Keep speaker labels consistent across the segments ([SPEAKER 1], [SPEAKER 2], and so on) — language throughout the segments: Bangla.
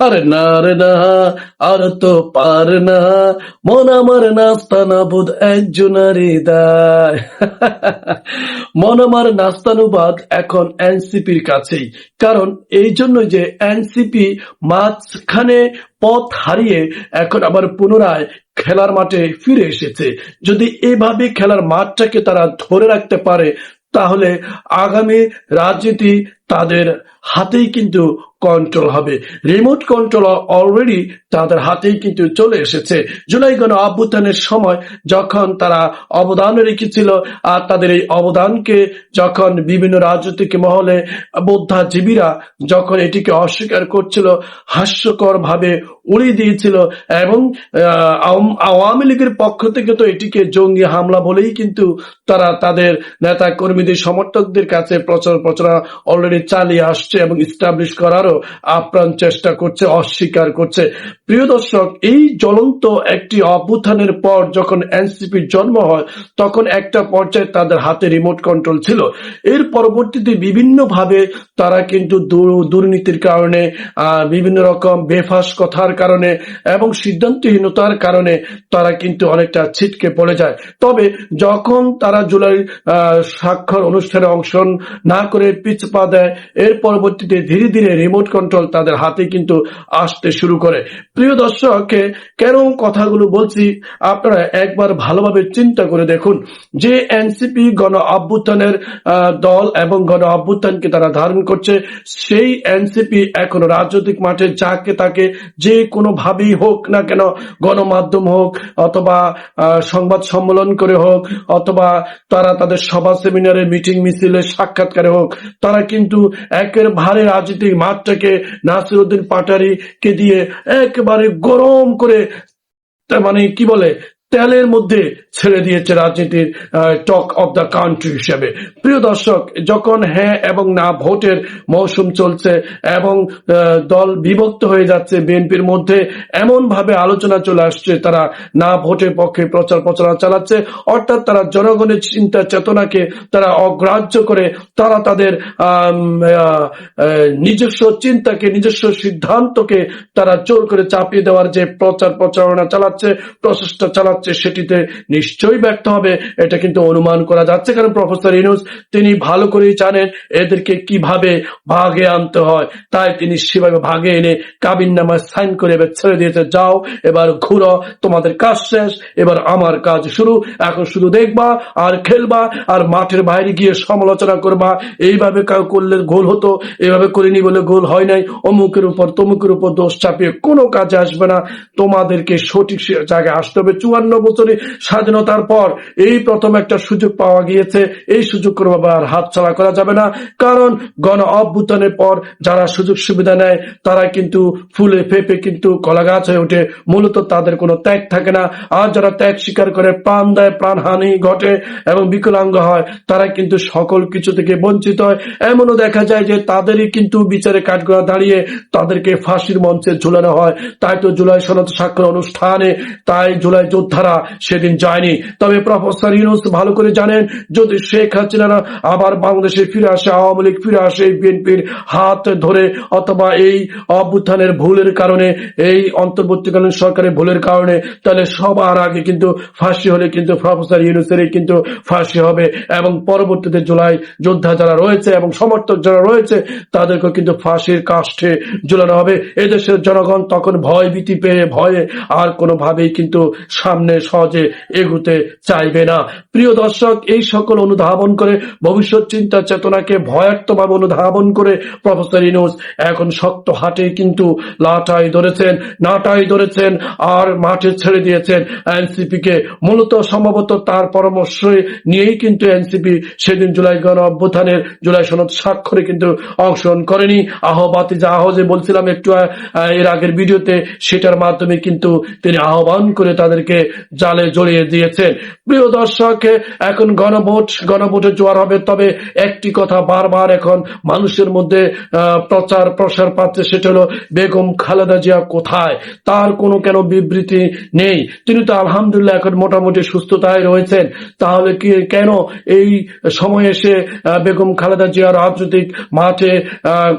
[SPEAKER 1] আরে না রে না, আর তো পার না। মন আমার নাস্তা না বোধ একজনারই দায় মন আমার নাস্তানুবাদ এখন এনসিপির কাছেই। কারণ এই জন্য যে এনসিপি মাঝখানে পথ হারিয়ে এখন আবার পুনরায় খেলার মাঠে ফিরে এসেছে। যদি এভাবে খেলার মাঠটাকে তারা ধরে রাখতে পারে, তাহলে আগামী রাজনীতি তাদের হাতেই কিন্তু কন্ট্রোল হবে। রিমোট কন্ট্রোল অলরেডি তাদের হাতেই কিন্তু চলে এসেছে। জুলাই গণ অভ্যুত্থানের সময় যখন তারা অবদান রেখেছিল আর তাদের এই অবদানকে যখন বিভিন্ন রাজনৈতিক মহলে বোদ্ধাজীবীরা যখন এটিকে অস্বীকার করছিল হাস্যকর ভাবে উড়িয়ে দিয়েছিল এবং আওয়ামী লীগের পক্ষ থেকে তো এটিকে জঙ্গি হামলা বলেই কিন্তু তারা তাদের নেতা কর্মীদের সমর্থকদের কাছে প্রচার প্রচারণা অলরেডি চালিয়ে আসছে এবং ইস্টাবলিশ করারও আপ্রাণ চেষ্টা করছে, অস্বীকার করছে। প্রিয় দর্শক, এই জ্বলন্ত একটি অভ্যুত্থানের পর যখন এনসিপির জন্ম হয়, তখন একটা পর্যায়ে তাদের হাতে রিমোট কন্ট্রোল ছিল। এর পরবর্তীতে বিভিন্ন ভাবে তারা কিন্তু দুর্নীতির কারণে বিভিন্ন রকম বেফাস কথার কারণে এবং সিদ্ধান্তহীনতার কারণে তারা কিন্তু অনেকটা ছিটকে পড়ে যায়। তবে যখন তারা জুলাই স্বাক্ষর অনুষ্ঠানে অংশ না করে পিছপা দেয় এর পরবর্তীতে ধীরে ধীরে রিমোট কন্ট্রোল তাদের হাতে কিন্তু আসতে শুরু করে। প্রিয় দর্শককে কেন কথাগুলো বলছি? আপনারা একবার ভালোভাবে চিন্তা করে দেখুন। যে এনসিপি গণ অভ্যুত্থানের দল এবং গণ অভ্যুত্থানকে তারা ধারণ করছে, সেই এনসিপি এখন রাজনৈতিক মাঠে যাকে তাকে যে কোনো ভাবেই হোক না কেন গণমাধ্যম হোক অথবা সংবাদ সম্মেলন করে হোক অথবা তারা তাদের সভা সেমিনারে, মিটিং, মিছিলে সাক্ষাৎকারে হোক, তারা কিন্তু একের ভারে রাজনৈতিক মাঠটাকে নাসির উদ্দিন পাটারিকে দিয়ে একেবারে গরম করে মানে কি বলে তেলের মধ্যে ছেড়ে দিয়েছে রাজনীতির টক অব দ্য কান্ট্রি হিসেবে। প্রিয় দর্শক, যখন হ্যাঁ এবং না ভোটের মৌসুম চলছে এবং দল বিভক্ত হয়ে যাচ্ছে বিএনপির মধ্যে এমন ভাবে আলোচনা চলে আসছে, তারা না ভোটের পক্ষে প্রচার প্রচারণা চালাচ্ছে, অর্থাৎ তারা জনগণের চিন্তা চেতনাকে তারা অগ্রাহ্য করে, তারা তাদের নিজস্ব চিন্তাকে, নিজস্ব সিদ্ধান্তকে তারা জোর করে চাপিয়ে দেওয়ার যে প্রচার প্রচারণা চালাচ্ছে, প্রচেষ্টা চালাচ্ছে সেটিতে নিশ্চয়ই ব্যর্থ হবে। এটা কিন্তু অনুমান করা যাচ্ছে, কারণ প্রফেসর ইনুস তিনি ভালো করেই জানেন এদেরকে কীভাবে ভাগে আনতে হয়। তাই তিনি সেভাবে ভাগে এনে কাবিন নামায় সাইন করে এবার ছেড়ে দিয়েছে। যাও, এবার ঘুরো, তোমাদের কাজ শেষ, এবার আমার কাজ শুরু। এখন শুধু দেখবা আর খেলবা আর মাঠের বাইরে গিয়ে সমালোচনা করবা। এইভাবে করলে গোল হতো, এভাবে করিনি বলে গোল হয় নাই। অমুকের উপর তমুকের উপর দোষ চাপিয়ে কোনো কাজে আসবে না। তোমাদেরকে সঠিক জায়গায় আসতে হবে। চুয়ান্ন বছরে স্বাধীনতার পর এই প্রথম একটা সুযোগ পাওয়া গিয়েছে। এই সুযোগ করে আবার হাত ছাড়া করা যাবে না। কারণ গণ অভ্যুত্থানের পর যারা সুযোগ সুবিধা নেয়, তারা কিন্তু ফুলে ফেপে কিন্তু কলা গাছ হয়ে ওঠে। মূলত তাদের কোনো ত্যাগ থাকে না। আর যারা ত্যাগ স্বীকার করে প্রাণ দেয় প্রাণহানি ঘটে এবং বিকলাঙ্গ হয়, তারা কিন্তু সকল কিছু থেকে বঞ্চিত হয়। এমনও দেখা যায় যে তাদেরই কিন্তু বিচারে কাঠগড়া দাঁড়িয়ে তাদেরকে ফাঁসির মঞ্চে ঝুলানো হয়। তাই তো জুলাই সনদ স্বাক্ষর অনুষ্ঠানে, তাই জুলাই যোদ্ধারা সেদিন যায়নি। তবে প্রফেসর ইউনুস ভালো করে জানেন, যদি শেখ হাসিনা আবার বাংলাদেশে ফিরে আসে, আওয়ামী লীগ ফিরে আসে, বিএনপির হাত ধরে, অথবা এই অভ্যুত্থানের ভুলের কারণে, এই অন্তর্বর্তীকালীন সরকারের ভুলের কারণে, তাহলে সবার আগে কিন্তু ফাঁসি হলে কিন্তু প্রফেসর ইউনুসেরই কিন্তু ফাঁসি হবে। এবং পরবর্তীতে জুলাই যোদ্ধা যারা রয়েছে এবং সমর্থক যারা রয়েছে তাদেরকে কিন্তু ফাঁসির কাষ্ঠে ঝুলানো হবে। এদেশের জনগণ তখন ভয় ভীতি পেয়ে, ভয়ে আর কোনোভাবেই কিন্তু সামনে সহজে এগুতে চাইবে না। প্রিয় দর্শক, এই সকল অনুধাবন করে ভবিষ্যৎ চিন্তা চেতনাকে ভয়ার্থভাবে অনুধাবন করে প্রফেসর ইনুস এখন শক্ত হাটে কিন্তু লাটাই ধরেছেন, নাটাই ধরেছেন, আর মাঠে ছেড়ে দিয়েছেন এনসিপি কে মূলত সম্ভবত তার পরামর্শ নিয়েই কিন্তু এনসিপি সেদিন জুলাই গণ অভ্যুত্থানের জুলাই সনদ স্বাক্ষরে কিন্তু অংশগ্রহণ করেনি। আহবাতি যা আহজে বলছিলাম একটু এর আগের ভিডিওতে, সেটার মাধ্যমে কিন্তু তিনি আহ্বান করে তাদেরকে জালে জড়িয়ে দিয়েছেন প্রিয় দর্শক, এখন গণভোট গণভোটের জোয়ার হবে, তবে একটি কথা বারবার এখন মানুষের মধ্যে প্রচার প্রসার পাচ্ছে, সেটা হলো বেগম খালেদা জিয়া কোথায়? তার কোনো কেন বিবৃতি নেই? তিনি তো আলহামদুলিল্লাহ এখন মোটামুটি সুস্থতায় রয়েছেন। তাহলে কি কেন এই সময় এসে বেগম খালেদা জিয়া রাজনৈতিক মাঠে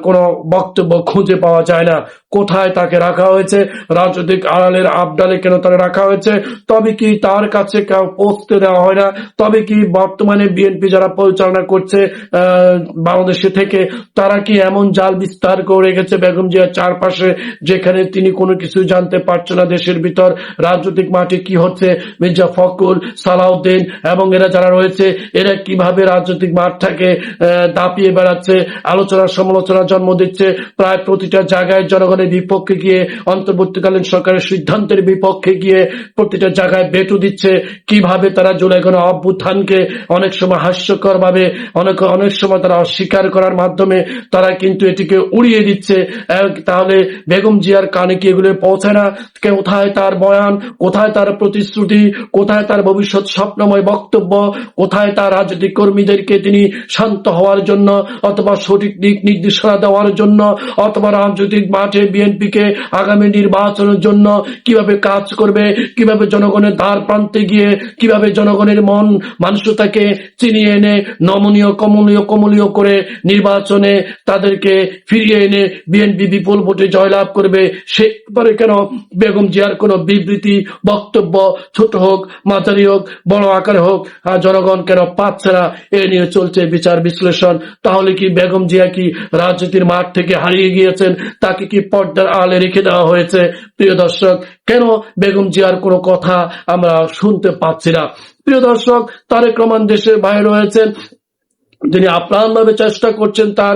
[SPEAKER 1] কোনো বক্তব্য খুঁজে পাওয়া যায় না? কোথায় তাকে রাখা হয়েছে? রাজনৈতিক আড়ালের আবডালে কেন তাকে রাখা হয়েছে? তবে কি তার কাছে কেউ পৌঁছতে দেওয়া হয় না? তবে কি বর্তমানে বিএনপি যারা পরিচালনা করছে বাংলাদেশে থেকে, তারা কি এমন জাল বিস্তার করে রেখেছে বেগম জিয়ার চারপাশে, যেখানে তিনি কোনো কিছু জানতে পারছে না দেশের ভিতর? রাজনৈতিক মাঠে কি হচ্ছে? মির্জা ফখরুল, সালাউদ্দিন এবং এরা যারা রয়েছে, এরা কীভাবে রাজনৈতিক মাঠটাকে দাপিয়ে বেড়াচ্ছে? আলোচনা সমালোচনা জন্ম দিচ্ছে। প্রায় প্রতিটা জায়গায় জনগণের বিপক্ষে গিয়ে, অন্তর্বর্তীকালীন সরকারের সিদ্ধান্তের বিপক্ষে গিয়ে প্রতিটা জায়গায় বেটু দিচ্ছে। কীভাবে তারা জুলাই অভ্যুত্থানকে অনেক সময় হাস্যকর ভাবে অনেক অনেক সময় তারা অস্বীকার করার মাধ্যমে তারা কিন্তু এটিকে উড়িয়ে দিচ্ছে। তাহলে বেগম জিয়ার কানে কি এগুলো পৌঁছে না? কোথায় তার বয়ান? কোথায় তার প্রতিশ্রুতি? কোথায় তার ভবিষ্যৎ স্বপ্নময় বক্তব্য? কোথায় তার রাজনৈতিক কর্মীদেরকে তিনি শান্ত হওয়ার জন্য অথবা সঠিক দিক নির্দেশনা দেওয়ার জন্য? অথবা রাজনৈতিক মাঠে বিএনপিকে আগামী নির্বাচনের জন্য কীভাবে কাজ করবে, কীভাবে জনগণের দ্বার প্রান্তে গিয়ে, কীভাবে জনগণের মন মানসতাকে চিনিয়ে এনে নমনীয় কমলীয় কমলীয় করে নির্বাচনে তাদেরকে ফিরিয়ে এনে বিএনপি বিপুল ভোটে জয়লাভ করবে, সে ব্যাপারে কেন বেগম জিয়ার কোন বিবৃতি, বক্তব্য ছোট হোক, মাঝারি হোক, বড় আকারে হোক জনগণ কেন পাচ্ছে না? এ নিয়ে চলছে বিচার বিশ্লেষণ। তাহলে কি বেগম জিয়া কি রাজনীতির মাঠ থেকে হারিয়ে গিয়েছেন? তাকে কি পর্দার আলে রেখে দেওয়া হয়েছে। প্রিয় দর্শক, কেন বেগম জিয়ার কোনো কথা আমরা শুনতে পাচ্ছি না? প্রিয় দর্শক, তারেক রহমান দেশের বাইরে রয়েছেন। তিনি আপ্রাণভাবে চেষ্টা করছেন, তার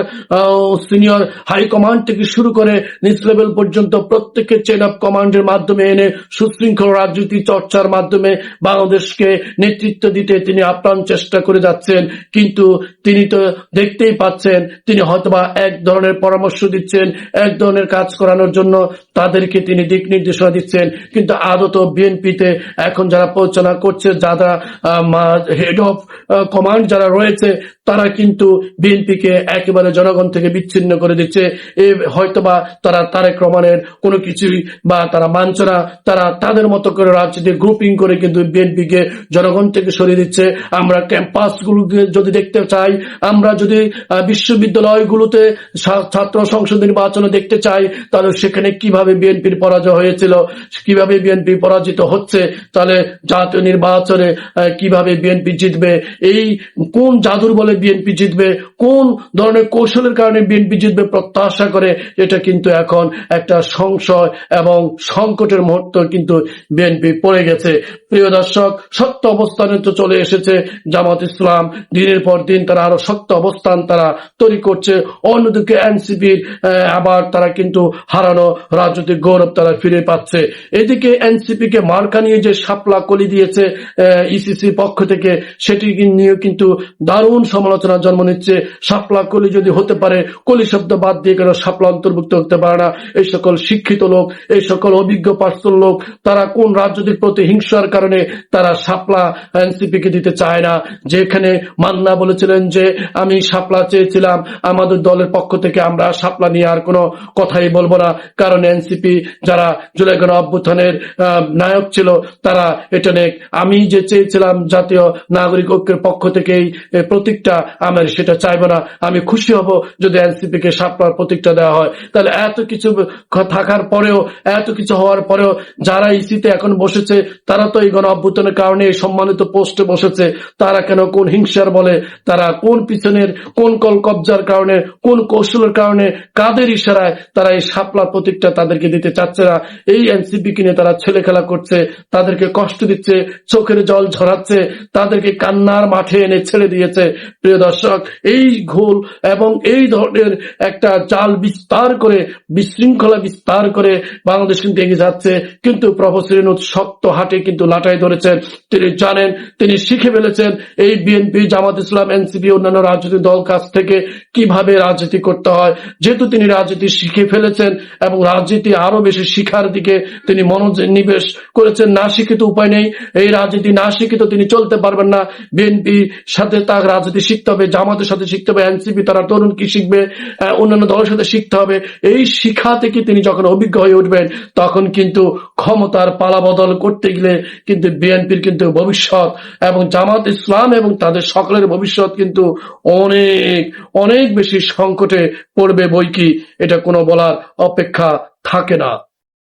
[SPEAKER 1] সিনিয়র হাই কমান্ড থেকে শুরু করে নিচ লেভেল পর্যন্ত প্রত্যেকের চেন অফ কমান্ডের মাধ্যমে এনে সুশৃঙ্খল রাজনীতি চর্চার মাধ্যমে বাংলাদেশকে নেতৃত্ব দিতে তিনি আপ্রাণ চেষ্টা করে যাচ্ছেন। কিন্তু তিনি তো দেখতেই পাচ্ছেন, তিনি হয়তোবা এক ধরনের পরামর্শ দিচ্ছেন, এক ধরনের কাজ করানোর জন্য তাদেরকে তিনি দিক নির্দেশনা দিচ্ছেন। কিন্তু আদত বিএনপিতে এখন যারা পরিচালনা করছে, যারা হেড অফ কমান্ড যারা রয়েছে তারা কিন্তু বিএনপিকে একেবারে জনগণ থেকে বিচ্ছিন্ন করে দিচ্ছে। এ হয়তোবা তারা তারেক রহমানের কোনো কিছুই বা তারা মানছে তারা তাদের মতো করে রাজনীতি গ্রুপিং করে কিন্তু বিএনপিকে জনগণ থেকে সরিয়ে দিচ্ছে। আমরা ক্যাম্পাসগুলোকে যদি দেখতে চাই, আমরা যদি বিশ্ববিদ্যালয়গুলোতে ছাত্র সংসদ নির্বাচনে দেখতে চাই, তাহলে সেখানে কীভাবে বিএনপির পরাজয় হয়েছিল, কীভাবে বিএনপি পরাজিত হচ্ছে, তাহলে জাতীয় নির্বাচনে কীভাবে বিএনপি জিতবে, এই কোন জাদুর বলে বিএনপি জিতবে, কোন ধরনের কৌশলের কারণে বিএনপি জিতবে প্রত্যাশা করে, এটা কিন্তু এখন একটা সংশয় এবং সংকটের মুহূর্ত কিন্তু বিএনপি পড়ে গেছে। প্রিয় দর্শক, সত্য অবস্থানে তো চলে এসেছে জামাত ইসলাম। দিনের পর দিন তারা আরও শক্ত অবস্থান তারা তৈরি করছে। অন্যদিকে এনসিপির আবার তারা কিন্তু হারানো রাজনৈতিক গৌরব তারা ফিরে পাচ্ছে। এদিকে এনসিপি কে মার্কা নিয়ে যে শাপলা কলি দিয়েছে ইসিসি পক্ষ থেকে, সেটি নিয়ে কিন্তু দারুণ সমালোচনা জন্ম নিচ্ছে। শাপলা কলি যদি হতে পারে, কলি শব্দ বাদ দিয়ে কেন শাপলা অন্তর্ভুক্ত হতে পারে না? এই সকল শিক্ষিত লোক, এই সকল অভিজ্ঞ পার্সন লোক, তারা কোন রাজনৈতিক প্রতিহিংসার কারণে তারা শাপলা এনসিপি কে দিতে চায় না? যেখানে মান্না বলেছিলেন যে, আমি শাপলা চেয়েছিলাম, আমাদের দলের পক্ষ থেকে আমরা সাপলা নিয়ে আর কোনো কথাই বলব না। কারণ এনসিপি যারা জুলাই গণ অভ্যুত্থানের নায়ক ছিল, তারা এটা নিয়ে, আমি যে চেয়েছিলাম জাতীয় নাগরিক ঐক্যের পক্ষ থেকে এই প্রতীকটা আমার সেটা চাইব না। আমি খুশি হব যদি এনসিপি কে শাপলার প্রতীকটা দেওয়া হয়। তাহলে এত কিছু থাকার পরেও, এত কিছু হওয়ার পরেও যারা ইসিতে এখন বসেছে, তারা তো এই গণ অভ্যুত্থানের কারণে এই সম্মানিত পোস্টে বসেছে। তারা কেন কোন হিংসার বলে? তারা কোন পিছনের, কোন কল কবজার কারণে, কোন কৌশলের কারণে, কাদের ইশারায় তারা এই শাপলা প্রতীকটা তাদেরকে দিতে চাচ্ছে না? এই এনসিপি কিনে তারা ছেলে খেলা করছে, তাদেরকে কষ্ট দিচ্ছে, চোখের জল ঝরাচ্ছে, তাদেরকে কান্নার মাঠে এনে ছেড়ে দিয়েছে। প্রিয় দর্শক, এই ঘোল এবং এই ধরনের একটা জাল বিস্তার করে, বিশৃঙ্খলা বিস্তার করে বাংলাদেশ কিন্তু এগিয়ে যাচ্ছে। কিন্তু প্রফেসর ইউনূস শক্ত হাটে কিন্তু লাটাই ধরেছেন। তিনি জানেন, তিনি শিখে ফেলেছেন এই বিএনপি, জামাত ইসলাম, এনসিপি, অন্যান্য রাজনৈতিক দল কাছ থেকে কীভাবে রাজনীতি করতে হয়। যেহেতু তিনি রাজনীতি শিখে ফেলেছেন এবং রাজনীতি আরও বেশি শিখার দিকে তিনি মনোনিবেশ করেছেন, না শিক্ষিত উপায় নেই। এই রাজনীতি না শিক্ষিত তিনি চলতে পারবেন না। বিএনপি সাথে তার রাজনীতি শিখতে হবে, জামাতের সাথে শিখতে হবে, এনসিপি, তারা তরুণ কি শিখবে অন্যান্য দলের সাথে শিখতে হবে। এই শিক্ষা থেকে তিনি যখন অভিজ্ঞ হয়ে উঠবেন, তখন কিন্তু ক্ষমতার পালা বদল করতে গেলে কিন্তু বিএনপির কিন্তু ভবিষ্যৎ এবং জামাত ইসলাম এবং তাদের সকলের ভবিষ্যৎ কিন্তু অনেক অনেক বেশি সংকটে পড়বে বই কি, এটা কোনো বলার অপেক্ষা থাকে না।